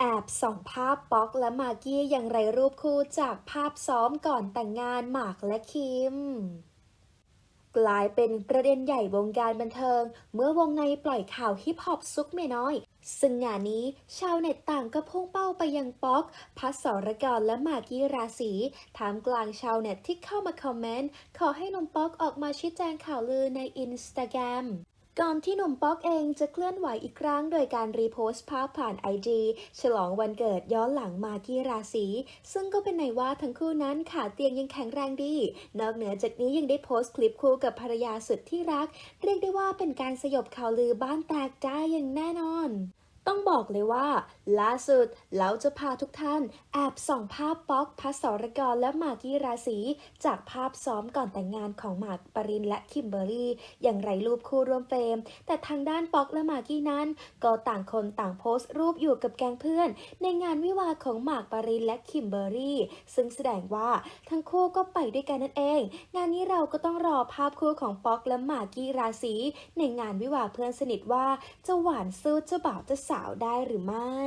แอบส่องภาพป๊อกและมากกี้ยังไรรูปคู่จากภาพซ้อมก่อนแต่งงานหมากและคิม กลายเป็นประเด็นใหญ่วงการบันเทิง เมื่อวงในปล่อยข่าวฮิปฮอปซุกเมน้อย ซึ่งงานนี้ชาวเน็ตต่างก็พุ่งเป้าไปยังป๊อกพัสรกรและมากกี้ราศีถามกลางชาวเน็ตที่เข้ามาคอมเมนต์ ขอให้นมป๊อกออกมาชี้แจงข่าวลือในอินสตาแกรม ก่อนที่หนุ่มป๊อกเองจะเคลื่อนไหวอีกครั้ง โดยการรีโพสต์ภาพผ่านไอจีฉลองวันเกิดย้อนหลังมากี้ราศีซึ่งก็เป็นในว่าทั้งคู่นั้นขาเตียงยังแข็งแรงดี นอกเหนือจากนี้ยังได้โพสต์คลิปคู่กับภรรยาสุดที่รัก เรียกได้ว่าเป็นการสยบข่าวลือบ้านแตกจ้าอย่างแน่นอน ต้องบอกเลยว่าล่าสุดเราจะพาทุกท่าน แอบส่องภาพป๊อกพัสรกรและหมากกี้ราศีจากภาพซ้อมก่อนแต่งงานของหมากปรินและคิมเบอร์รี่ อย่างไรรูปคู่ร่วมเฟรม แต่ทางด้านป๊อกและหมากกี้นั้น ก็ต่างคนต่างโพสต์รูปอยู่กับแก๊งเพื่อน ในงานวิวาของหมากปรินและคิมเบอร์รี่ ซึ่งแสดงว่าทั้งคู่ก็ไปด้วยกันนั่นเอง งานนี้เราก็ต้องรอภาพคู่ของป๊อกและหมากกี้ราศีในงานวิวาเพื่อนสนิทว่าจะหวานสู้เจ้าบ่าวเจ้าสาวได้หรือไม่